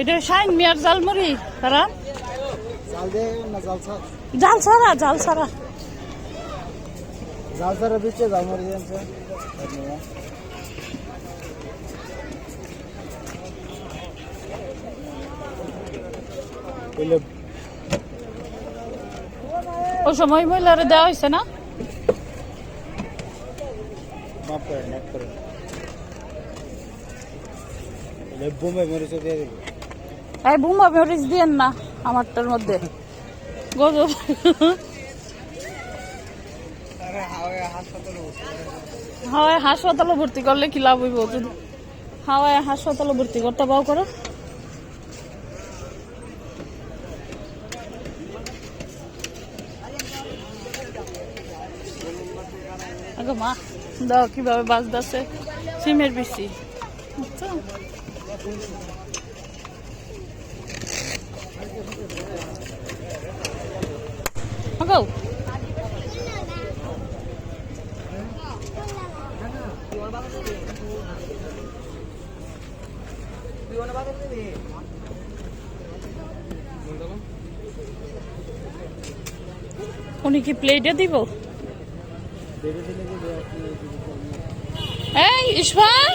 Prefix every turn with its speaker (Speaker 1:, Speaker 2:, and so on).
Speaker 1: এটা শাইন মিয়ার জালমুড়ি তারা?
Speaker 2: জাল দিয়ে জাল ছাড়।
Speaker 1: জাল
Speaker 2: ছাড়া দিচ্ছে জাল মারি যাচ্ছে
Speaker 1: সময় মহিলারে দেওয়া হয়েছে না?
Speaker 2: করে করে বোমে মরিচে দিয়ে দিবি।
Speaker 1: এই বুম্বা মরিচ দিয়েন না আমারটার মধ্যে। গজব।
Speaker 2: হাওয়ায় হাসপাতালে
Speaker 1: ভর্তি করলে কি লাভ হইব যদি হাওয়ায় হাসপাতালে ভর্তি করতে পাও করো। আগে মা, দাও কীভাবে বাজতেছে? সিমের বেশি বুঝছ? আগো উনি কি প্লেটে দিব? এই ইসফান